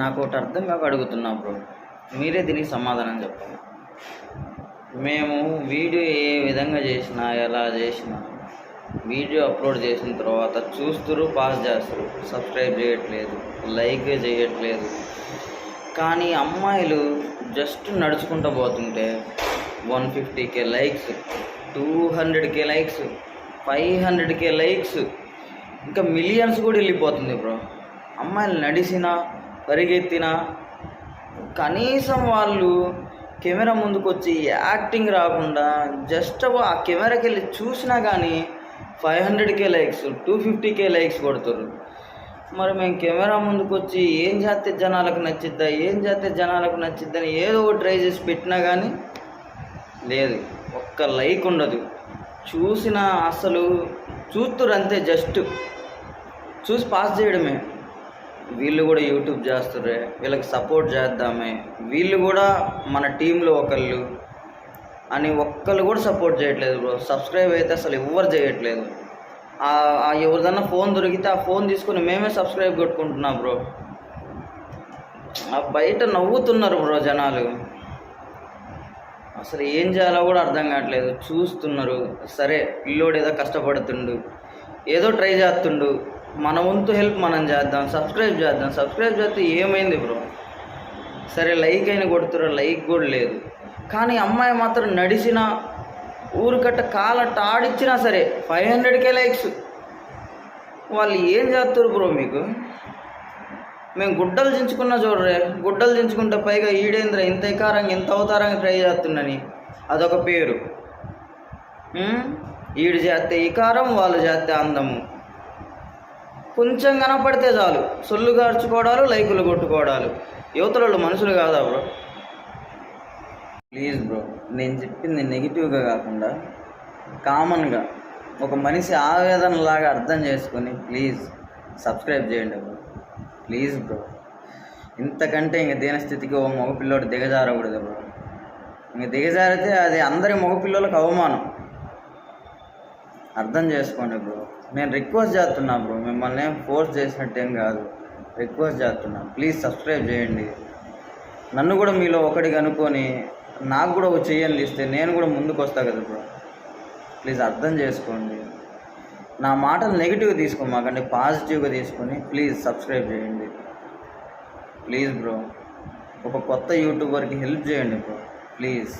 నాకు ఒకటి అర్థం కాక అడుగుతున్నా బ్రో. మీరే దీనికి సమాధానం చెప్పండి. మేము వీడియో ఏ విధంగా చేసినా ఎలా చేసినా వీడియో అప్లోడ్ చేసిన తర్వాత చూస్తురు పాస్ చేస్తారు సబ్స్క్రైబ్ చేయట్లేదు లైక్ చేయట్లేదు. కానీ అమ్మాయిలు జస్ట్ నడుచుకుంటూ పోతుంటే one fifty K likes two hundred K likes five hundred K likes ఇంకా మిలియన్స్ కూడా వెళ్ళిపోతుంది బ్రో. అమ్మాయిలు నడిచినా పరిగెత్తినా? కనీసం వాళ్ళు కెమెరా ముందుకు వచ్చి యాక్టింగ్ రాకుండా జస్ట్ ఆ కెమెరాకి వెళ్ళి చూసినా కానీ five hundred K likes two fifty K likes కొడుతున్నారు మరి మేము కెమెరా ముందుకు వచ్చి ఏం చేస్తే జనాలకు నచ్చిద్దా ఏం చేస్తే జనాలకు నచ్చిద్దని ఏదో ఒకటి ట్రై చేసి పెట్టినా కానీ లేదు. ఒక్క లైక్ ఉండదు. చూసిన అసలు చూస్తురు అంతే జస్ట్. చూసి పాస్ చేయడమే. వీళ్ళు కూడా యూట్యూబ్ చేస్తుర్రే వీళ్ళకి సపోర్ట్ చేద్దామే. వీళ్ళు కూడా మన టీంలో ఒకళ్ళు అని ఒక్కళ్ళు కూడా సపోర్ట్ చేయట్లేదు బ్రో. సబ్స్క్రైబ్ అయితే అసలు ఎవ్వరు చేయట్లేదు. ఎవరిదన్నా ఫోన్ దొరికితే ఆ ఫోన్ తీసుకుని మేమే సబ్స్క్రైబ్ కొట్టుకుంటున్నాం బ్రో. ఆ బయట నవ్వుతున్నారు బ్రో జనాలు. అసలు ఏం చేయాలో కూడా అర్థం కావట్లేదు. చూస్తున్నారు. సరే పిల్లోడు ఏదో కష్టపడుతుండు. ఏదో ట్రై చేస్తుండు. మన వంతు హెల్ప్ మనం చేద్దాం సబ్స్క్రైబ్ చేద్దాం. సబ్స్క్రైబ్ చేస్తే ఏమైంది బ్రో? సరే లైక్ అయిన కొడుతురా లైక్ కూడా లేదు. కానీ అమ్మాయి మాత్రం నడిచిన ఊరికట్ట కాలట్ట ఆడిచ్చినా సరే ఫైవ్ హండ్రెడ్కే లైక్స్. వాళ్ళు ఏం చేస్తారు బ్రో మీకు? మేము గుడ్డలు దించుకున్నా చూడరే గుడ్డలు దించుకుంటే పైగా ఈడేంద్ర ఇంత ఎకారంగా ఇంత అవతారంగా ట్రై చేస్తుందని. అదొక పేరు. ఈడు చేస్తే ఇకారం వాళ్ళు చేస్తే అందము. కొంచెం కనపడితే చాలు. సొల్లు గార్చుకోవడాలు లైకులు కొట్టుకోవడాలు యువతలు మనుషులు కాదా బ్రో? ప్లీజ్ బ్రో నేను చెప్పింది నెగిటివ్గా కాకుండా కామన్గా ఒక మనిషి ఆవేదనలాగా అర్థం చేసుకొని ప్లీజ్ సబ్స్క్రైబ్ చేయండి బ్రో. Please bro. ఇంతకంటే ఇంక దీనస్థితికి ఓ మగపిల్లోడు దిగజారకూడదు బ్రో. ఇంక దిగజారితే అది అందరి మగపిల్లలకు అవమానం. అర్థం చేసుకోండి బ్రో. నేను రిక్వెస్ట్ చేస్తున్నా బ్రో. మిమ్మల్ని ఏం ఫోర్స్ ఏం కాదు. రిక్వెస్ట్ చేస్తున్నా. ప్లీజ్ సబ్స్క్రైబ్ చేయండి. నన్ను కూడా మీలో ఒకటిగా అనుకొని నాకు కూడా ఒక చెయ్యని ఇస్తే నేను కూడా ముందుకు వస్తా కదా బ్రో. ప్లీజ్ అర్థం చేసుకోండి. నా మాటలు నెగిటివ్గా తీసుకోమాకండి పాజిటివ్గా తీసుకొని ప్లీజ్ సబ్స్క్రైబ్ చేయండి. Please bro. ఒక కొత్త యూట్యూబర్కి హెల్ప్ చేయండి బ్రో. ప్లీజ్